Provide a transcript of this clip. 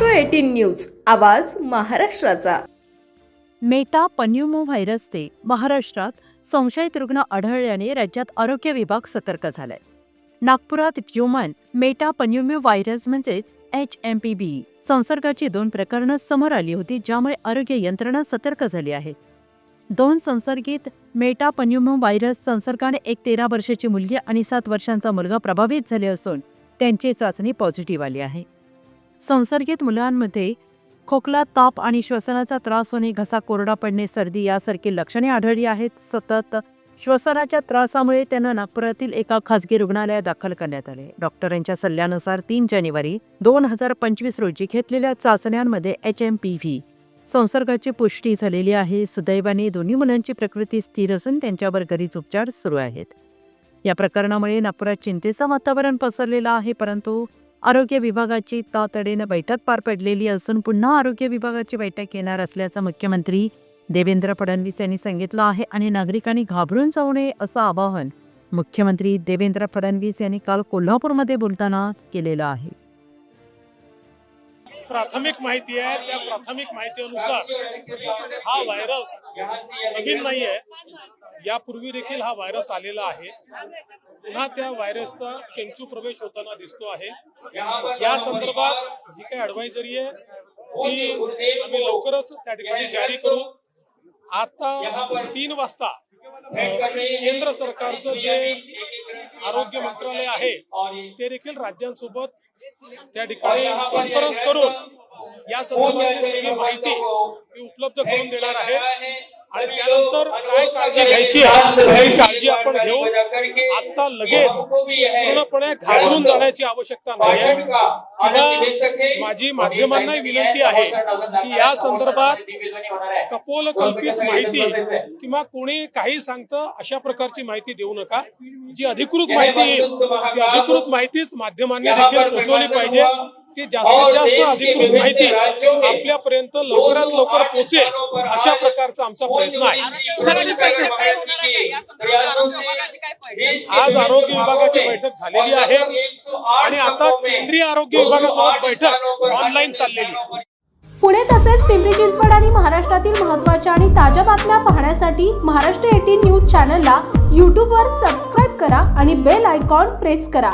News आवाज महाराष्ट्राचा. Meta पन्युमो व्हायरसचे महाराष्ट्रात संशयित रुग्ण आढळल्याने राज्यात आरोग्य विभाग सतर्क झालाय. नागपुरात ह्युमन मेटा पन्युमो व्हायरस म्हणजेच एच एम पी बी संसर्गाची दोन प्रकरणं समोर आली होती ज्यामुळे आरोग्य यंत्रणा सतर्क झाली आहे. दोन संसर्गित मेटा पन्युमो व्हायरस संसर्गाने एक तेरा वर्षाची मुलगी आणि सात वर्षांचा मुलगा प्रभावित झाले असून त्यांची चाचणी पॉझिटिव्ह आली आहे. संसर्गित मुलांमध्ये खोकला ताप आणि श्वसनाचा त्रास होणे घसा कोरडा पडणे सर्दी यासारखी लक्षणे आढळली आहेत. सतत श्वसनाच्या त्रासामुळे त्यांना नागपुरातील एका खासगी रुग्णालयात दाखल करण्यात आले. डॉक्टरांच्या सल्ल्यानुसार तीन जानेवारी दोन हजार पंचवीस रोजी घेतलेल्या चाचण्यांमध्ये एच एम पी व्ही संसर्गाची पुष्टी झालेली आहे. सुदैवाने दोन्ही मुलांची प्रकृती स्थिर असून त्यांच्यावर घरीच उपचार सुरू आहेत. या प्रकरणामुळे नागपुरात चिंतेचं वातावरण पसरलेलं आहे परंतु आरोग्य विभागाची तातडीनं बैठक पार पडलेली असून पुन्हा आरोग्य विभागाची बैठक येणार असल्याचं मुख्यमंत्री देवेंद्र फडणवीस यांनी सांगितलं आहे आणि नागरिकांनी घाबरून जाऊ नये असं आवाहन मुख्यमंत्री देवेंद्र फडणवीस यांनी काल कोल्हापूरमध्ये बोलताना केलेलं आहे. प्राथमिक माहिती आहे. त्या प्राथमिक माहितीनुसार हा व्हायरस नवीन नाही आहे यापूर्वी देखील हा व्हायरस आलेला आहे. पुन्हा त्या व्हायरसचा चेंचू प्रवेश होताना दिसतो आहे. या संदर्भात जी काही ऍडवायझरी आहे ती आम्ही लवकरच त्या ठिकाणी जारी करू. आता तीन वाजता केंद्र सरकारचं जे आरोग्य मंत्रालय आहे ते देखील राज्यांसोबत त्या ठिकाणी कॉन्फरन्स करून या संदर्भातली सगळी माहिती मी उपलब्ध करून देणार आहे. आणि त्यानंतर काय काळजी घ्यायची ही काळजी आपण घेऊ आता लगेच पूर्णपणे घाबरून जाण्याची आवश्यकता नाही. किंवा माझी माध्यमांनाही विनंती आहे की या संदर्भात कपोल कल्पित माहिती किंवा कोणी काही सांगतं अशा प्रकारची माहिती देऊ नका. जी अधिकृत माहिती येईल ती अधिकृत माहितीच माध्यमांनी देखील पोहोचवली पाहिजे. की जास्तीत जास्त अधिकृत माहिती आपल्यापर्यंत लवकरात लवकर पोहोचेल अशा प्रकारचा आमचा प्रयत्न आहे. आज आरोग्य विभागाची बैठक झालेली आहे. आणि आता केंद्रीय आरोग्य विभागासोबत बैठक ऑनलाईन चाललेली. आहे पुणे तसेच पिंपरी चिंचवड आणि महाराष्ट्रातील महत्त्वाच्या आणि ताज्या बातम्या पाहण्यासाठी महाराष्ट्र एटीन न्यूज चॅनलला यूट्यूबवर सबस्क्राईब करा आणि बेल आयकॉन प्रेस करा.